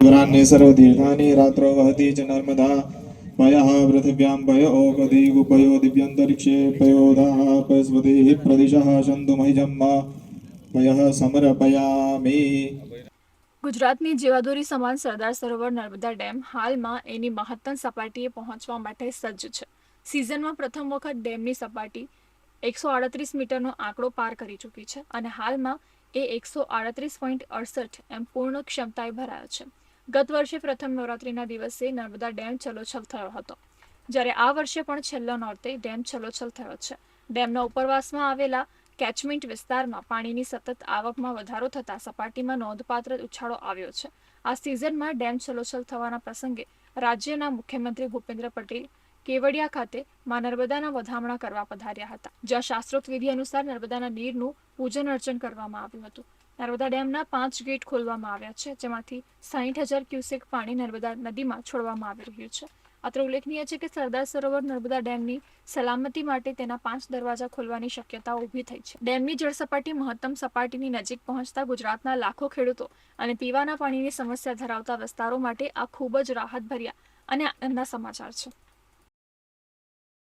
पुराणे सर्वतीर्थानि रात्रौ वहति च नर्मदा पयः पृथिव्यां पय ओकदीगु पयो दिव्यन्तरिक्षे पयोदाः पयस्पतिः प्रदिशः शन्तु महिजम् पयः समर्पयामि ગુજરાતની જીવાદોરી સમાન સરદાર સરોવર નર્મદા ડેમ હાલમાં એની મહત્તમ સપાટીએ પહોંચવા માટે સજ્જ છે સિઝનમાં પ્રથમ વખત ડેમની સપાટી એકસો આડત્રીસ મીટરનો આંકડો પાર કરી ચૂકી છે અને હાલમાં એ એકસો આડત્રીસ પોઈન્ટ અડસઠ એમ પૂર્ણ ક્ષમતાએ ભરાયો છે ગત વર્ષે પ્રથમ નવરાત્રીના દિવસે નર્મદા ડેમ છલોછલ થયો હતો. જ્યારે આ વર્ષે પણ છેલ્લો નોરતે ડેમ છલોછલ થયો છે. ડેમના ઉપરવાસમાં આવેલા કેચમેન્ટ વિસ્તારમાં પાણીની સતત આવકમાં વધારો થતાં સપાટીમાં નોંધપાત્ર ઉછાળો આવ્યો છે. આ સિઝનમાં ડેમ છલોછલ થવાના પ્રસંગે રાજ્યના મુખ્યમંત્રી ભૂપેન્દ્ર પટેલ કેવડિયા ખાતે માં નર્મદાના વધામણા કરવા પધાર્યા હતા. જ્યાં શાસ્ત્રોક્ત વિધિ અનુસાર નર્મદાના નીરનું પૂજન અર્ચન કરવામાં આવ્યું હતું. નર્મદા ડેમના પાંચ ગેટ ખોલવામાં આવ્યા છે, જેમાંથી સાહીઠ હજાર ક્યુસેક પાણી નર્મદા નદીમાં છોડવામાં આવી રહ્યું છે. અત્રે ઉલ્લેખનીય છે કે સરદાર સરોવર નર્મદા ડેમની સલામતી માટે તેના પાંચ દરવાજા ખોલવાની શક્યતા ઊભી થઈ છે. ડેમની જળસપાટી મહત્તમ સપાટીની નજીક પહોંચતા ગુજરાતના લાખો ખેડૂતો અને પીવાના પાણીની સમસ્યા ધરાવતા વિસ્તારો માટે આ ખૂબ જ રાહતભર્યા અને આનંદના સમાચાર છે.